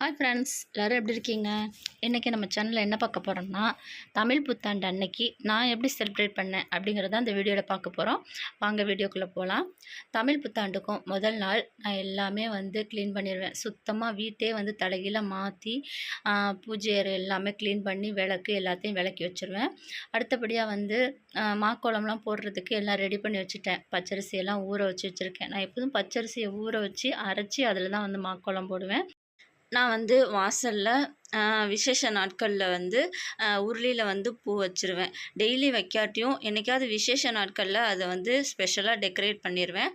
Hi friends எல்லோரும் எப்படி இருக்கீங்க? இன்றைக்கி நம்ம சேனலில் என்ன பார்க்க போகிறோம்னா தமிழ் புத்தாண்டு அன்னைக்கு நான் எப்படி செலிப்ரேட் பண்ணேன் அப்படிங்கிறத அந்த வீடியோவில் பார்க்க போகிறோம் வாங்க வீடியோக்குள்ளே போகலாம் தமிழ் புத்தாண்டுக்கும் முதல் நாள் நான் எல்லாமே வந்து க்ளீன் பண்ணிடுவேன் சுத்தமாக வீட்டே வந்து தலைகீழ மாற்றி பூஜை அறை எல்லாமே க்ளீன் பண்ணி விளக்கு எல்லாத்தையும் விளக்கி வச்சுருவேன். அடுத்தபடியாக வந்து மாக்கோளம்லாம் மாக்கோலம்லாம் போடுறதுக்கு எல்லாம் ரெடி பண்ணி வச்சுட்டேன். பச்சரிசியெல்லாம் ஊற வச்சு வச்சுருக்கேன். நான் எப்போதும் பச்சரிசியை ஊற வச்சு அரைச்சி அதில் தான் வந்து மாக்கோலம் போடுவேன். நான் வந்து வாசலில் விசேஷ நாட்களில் வந்து உருளியில் வந்து பூ வச்சுருவேன். டெய்லி வைக்காட்டியும் என்னைக்காவது விசேஷ நாட்களில் அதை வந்து ஸ்பெஷலாக டெக்கரேட் பண்ணிடுவேன்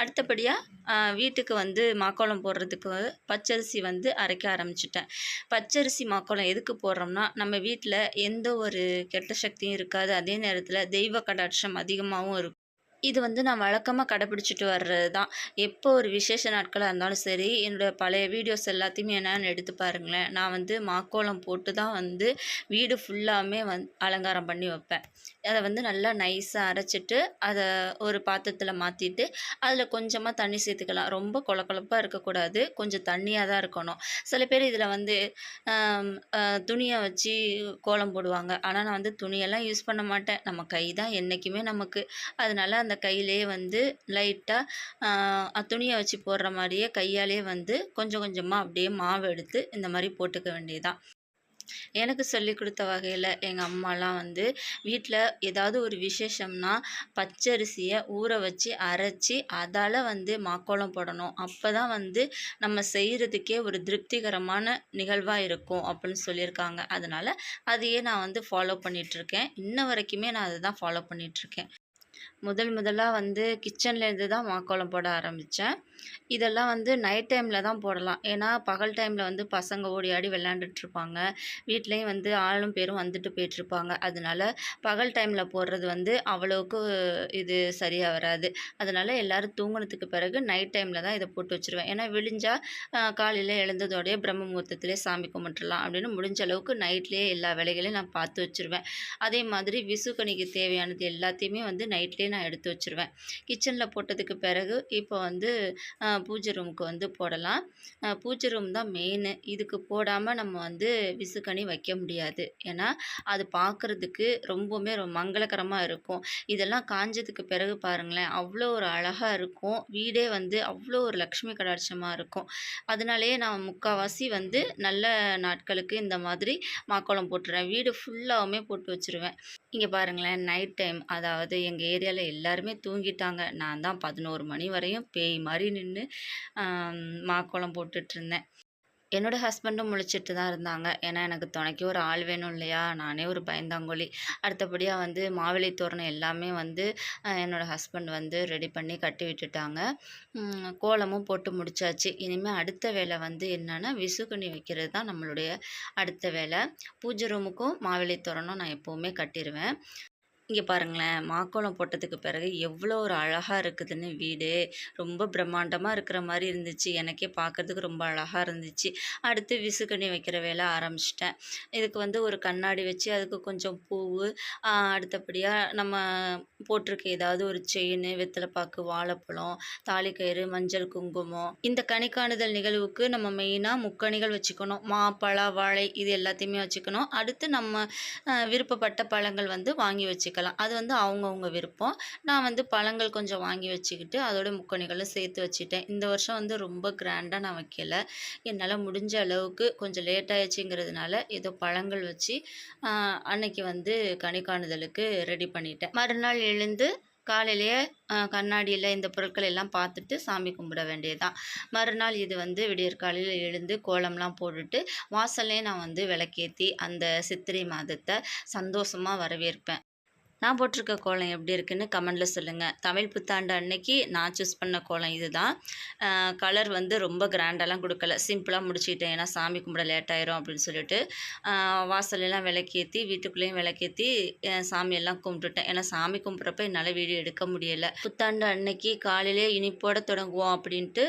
அடுத்தபடியாக வீட்டுக்கு வந்து மாக்கோளம் போடுறதுக்கு பச்சரிசி வந்து அரைக்க ஆரம்பிச்சிட்டேன். பச்சரிசி மாக்கோளம் எதுக்கு போடுறோம்னா நம்ம வீட்டில் எந்த ஒரு கெட்ட சக்தியும் இருக்காது. அதே நேரத்தில் தெய்வ கடாட்சம் அதிகமாகவும் இருக்கும். இது வந்து நான் வழக்கமாக கடைப்பிடிச்சிட்டு வர்றது தான் எப்போ ஒரு விசேஷ நாட்களாக இருந்தாலும் சரி என்னோடய பழைய வீடியோஸ் எல்லாத்தையுமே என்னென்னு எடுத்து பாருங்களேன். நான் வந்து மாக்கோலம் போட்டு தான் வந்து வீடு ஃபுல்லாமே வந் அலங்காரம் பண்ணி வைப்பேன். அதை வந்து நல்லா நைஸாக அரைச்சிட்டு அதை ஒரு பாத்திரத்தில் மாற்றிட்டு அதில் கொஞ்சமாக தண்ணி சேர்த்துக்கலாம். ரொம்ப கொல இருக்கக்கூடாது. கொஞ்சம் தண்ணியாக தான் இருக்கணும். சில பேர் இதில் வந்து துணியை வச்சு கோலம் போடுவாங்க. ஆனால் நான் வந்து துணியெல்லாம் யூஸ் பண்ண மாட்டேன். நம்ம கை தான் என்றைக்குமே நமக்கு. அதனால அந்த கையிலே வந்து லைட்டாக துணியை வச்சு போடுற மாதிரியே கையாலே வந்து கொஞ்சம் கொஞ்சமாக அப்படியே மாவு எடுத்து இந்த மாதிரி போட்டுக்க வேண்டியதான் எனக்கு சொல்லி கொடுத்த வகையில் எங்கள் அம்மாலாம் வந்து வீட்டில் ஏதாவது ஒரு விசேஷம்னா பச்சரிசியை ஊற வச்சு அரைச்சி அதால் வந்து மாக்கோலம் போடணும். அப்போ தான் வந்து நம்ம செய்கிறதுக்கே ஒரு திருப்திகரமான நிகழ்வாக இருக்கும் அப்படின்னு சொல்லியிருக்காங்க. அதனால் அதையே நான் வந்து ஃபாலோ பண்ணிகிட்ருக்கேன் இன்ன வரைக்குமே நான் அதை தான் ஃபாலோ பண்ணிகிட்ருக்கேன் முதல் முதலாக வந்து கிச்சன்லேருந்து தான் மாக்கோலம் போட ஆரம்பித்தேன் இதெல்லாம் வந்து நைட் டைமில் தான் போடலாம். ஏன்னா பகல் டைமில் வந்து பசங்க ஓடி ஆடி விளாண்டுட்ருப்பாங்க வீட்லேயும் வந்து ஆளும் பேரும் வந்துட்டு போயிட்டுருப்பாங்க அதனால பகல் டைமில் போடுறது வந்து அவ்வளோக்கு இது சரியாக வராது. அதனால் எல்லோரும் தூங்கினதுக்கு பிறகு நைட் டைமில் தான் இதை போட்டு வச்சுருவேன். ஏன்னா விழிஞ்சால் காலையில் எழுந்ததோடைய பிரம்ம முகூர்த்தத்திலே சாமி கும்பிட்டுலாம் அப்படின்னு முடிஞ்ச அளவுக்கு நைட்லேயே எல்லா வேலைகளையும் நான் பார்த்து வச்சுருவேன். அதே மாதிரி விசுக்கணிக்கு தேவையானது எல்லாத்தையுமே வந்து நைட்லேயே நான் எடுத்து வச்சுருவேன். கிச்சனில் போட்டதுக்கு பிறகு இப்போ வந்து பூஜை ரூமுக்கு வந்து போடலாம். பூஜை ரூம் தான் மெயின் இதுக்கு போடாமல் நம்ம வந்து விசுக்கணி வைக்க முடியாது. ஏன்னா அது பார்க்குறதுக்கு ரொம்பவுமே ரொம்ப மங்களகரமாக இருக்கும். இதெல்லாம் காஞ்சதுக்கு பிறகு பாருங்களேன் அவ்வளோ ஒரு அழகாக இருக்கும். வீடே வந்து அவ்வளோ ஒரு லக்ஷ்மி கடாட்சமாக இருக்கும். அதனாலேயே நான் முக்கால்வாசி வந்து நல்ல நாட்களுக்கு இந்த மாதிரி மாக்கோளம் போட்டுருவேன். வீடு ஃபுல்லாகவுமே போட்டு வச்சுருவேன். இங்கே பாருங்களேன் நைட் டைம் அதாவது எங்கள் ஏரியாவில் எல்லாருமே தூங்கிட்டாங்க. நான் தான் பதினோரு மணி வரையும் பேய் மாதிரி நின்று மாக்கோலம் போட்டுட்ருந்தேன். என்னோடய ஹஸ்பண்டும் முழிச்சிட்டு தான் இருந்தாங்க. ஏன்னா எனக்கு துணைக்கு ஒரு ஆள் வேணும் இல்லையா? நானே ஒரு பயந்தாங்கோலி அடுத்தபடியாக வந்து மாவிளை தோரணம் எல்லாமே வந்து என்னோடய ஹஸ்பண்ட் வந்து ரெடி பண்ணி கட்டி விட்டுட்டாங்க. கோலமும் போட்டு முடிச்சாச்சு. இனிமேல் அடுத்த வேலை வந்து என்னென்னா விசுகுனி வைக்கிறது தான் நம்மளுடைய அடுத்த வேலை. பூஜை ரூமுக்கும் மாவிளை தோரணம் நான் எப்போவுமே கட்டிடுவேன் இங்கே பாருங்களேன். மாக்கோளம் போட்டதுக்கு பிறகு எவ்வளோ ஒரு அழகாக இருக்குதுன்னு வீடு. ரொம்ப பிரம்மாண்டமாக இருக்கிற மாதிரி இருந்துச்சு. எனக்கே பார்க்குறதுக்கு ரொம்ப அழகாக இருந்துச்சு. அடுத்து விசுக்கண்ணி வைக்கிற வேலை ஆரம்பிச்சிட்டேன். இதுக்கு வந்து ஒரு கண்ணாடி வச்சு அதுக்கு கொஞ்சம் பூ அடுத்தபடியாக நம்ம போட்டிருக்க ஏதாவது ஒரு செயின் வெத்தலைப்பாக்கு வாழைப்பழம் தாலிக்கயிறு மஞ்சள் குங்குமம். இந்த கணிக்காணுதல் நிகழ்வுக்கு நம்ம மெயினாக முக்கணிகள் வச்சுக்கணும். மா பழ வாழை இது எல்லாத்தையுமே வச்சுக்கணும். அடுத்து நம்ம விருப்பப்பட்ட பழங்கள் வந்து வாங்கி வச்சுக்கணும். வச்சுக்கலாம் அது வந்து அவங்கவுங்க விருப்பம். நான் வந்து பழங்கள் கொஞ்சம் வாங்கி வச்சுக்கிட்டு அதோட முக்கணிகளும் சேர்த்து வச்சுட்டேன். இந்த வருஷம் வந்து ரொம்ப கிராண்டாக நான் வைக்கலை. என்னால் முடிஞ்ச அளவுக்கு கொஞ்சம் லேட் ஆயிடுச்சுங்கிறதுனால ஏதோ பழங்கள் வச்சு அன்னைக்கு வந்து கணிக்காணுதலுக்கு காணுதலுக்கு ரெடி பண்ணிட்டேன். மறுநாள் எழுந்து காலையிலேயே கண்ணாடியில் இந்த பொருட்கள் எல்லாம் பார்த்துட்டு சாமி கும்பிட வேண்டியதுதான். மறுநாள் இது வந்து விடியற்காலையில் எழுந்து கோலம்லாம் போட்டுட்டு வாசல்லே நான் வந்து விளக்கேற்றி அந்த சித்திரை மாதத்தை சந்தோஷமாக வரவேற்பேன். நான் போட்டிருக்க கோலம் எப்படி இருக்குன்னு கமெண்டில் சொல்லுங்கள் தமிழ் புத்தாண்டு அன்னைக்கு நான் சூஸ் பண்ண கோலம் இது தான் கலர் வந்து ரொம்ப கிராண்டெல்லாம் கொடுக்கல. சிம்பிளாக முடிச்சுக்கிட்டேன். ஏன்னா சாமி கும்பிட லேட் ஆயிரும் அப்படின்னு சொல்லிட்டு. வாசலெல்லாம் விளக்கேற்றி வீட்டுக்குள்ளேயும் விளக்கேற்றி சாமியெல்லாம் கும்பிட்டுட்டேன். ஏன்னா சாமி கும்பிட்றப்ப என்னால் வீடியோ எடுக்க முடியலை. புத்தாண்டு அன்னைக்கு காலையிலே இனிப்போட தொடங்குவோம் அப்படின்ட்டு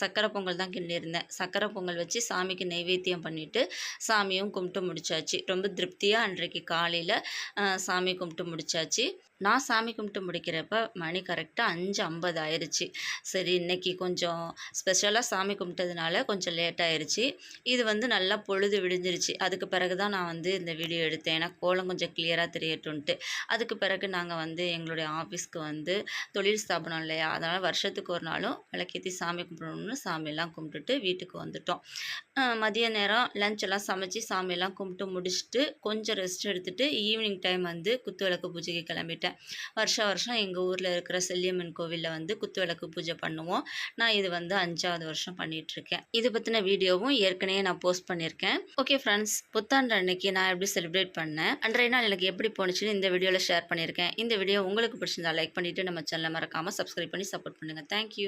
சக்கரை பொங்கல் தான் கிண்டியிருந்தேன் சக்கரை பொங்கல் வச்சு சாமிக்கு நைவேத்தியம் பண்ணிவிட்டு சாமியும் கும்பிட்டு முடிச்சாச்சு. ரொம்ப திருப்தியாக அன்றைக்கு காலையில் சாமி கும்பிட்டு முடித்தாச்சு நான் சாமி கும்பிட்டு முடிக்கிறப்ப மணி கரெக்டாக அஞ்சு ஐம்பது ஆயிடுச்சு சரி இன்னைக்கு கொஞ்சம் ஸ்பெஷலாக சாமி கும்பிட்டதுனால கொஞ்சம் லேட் ஆயிடுச்சு இது வந்து நல்லா பொழுது விடிஞ்சிருச்சு. அதுக்கு பிறகு தான் நான் வந்து இந்த வீடியோ எடுத்தேன். ஏன்னா கோலம் கொஞ்சம் கிளியராக தெரியட்டும்ன்ட்டு. அதுக்கு பிறகு நாங்கள் வந்து எங்களுடைய ஆஃபீஸ்க்கு வந்து தொழில் ஸ்தாபனம் இல்லையா? அதனால் வருஷத்துக்கு ஒரு நாளும் விளக்கேற்றி சாமி கும்பிடணும்னு சாமியெல்லாம் கும்பிட்டுட்டு வீட்டுக்கு வந்துட்டோம். மதிய நேரம் லஞ்ச் எல்லாம் சமைச்சு சாமியெல்லாம் கும்பிட்டு முடிச்சுட்டு கொஞ்சம் ரெஸ்ட் எடுத்துகிட்டு ஈவினிங் டைம் வந்து குத்து விளக்கு பூஜைக்கு கிளம்பிட்டேன். வருஷம் வருஷம் எங்கள் ஊரில் இருக்கிற செல்லியம்மன் கோவிலில் வந்து குத்துவிளக்கு பூஜை பண்ணுவோம். நான் இது வந்து அஞ்சாவது வருஷம் பண்ணிகிட்ருக்கேன் இது பற்றின வீடியோவும் ஏற்கனவே நான் போஸ்ட் பண்ணியிருக்கேன் ஓகே ஃப்ரெண்ட்ஸ் புத்தாண்டு அன்னைக்கு நான் எப்படி செலிப்ரேட் பண்ணேன்? அன்றைய நாள் எனக்கு எப்படி போணுச்சுன்னு இந்த வீடியோவில் ஷேர் பண்ணியிருக்கேன் இந்த வீடியோ உங்களுக்கு பிடிச்சிருந்தா லைக் பண்ணிவிட்டு நம்ம சேனலை மறக்காமல் சப்ஸ்கிரைப் பண்ணி சப்போர்ட் பண்ணுங்கள் தேங்க்யூ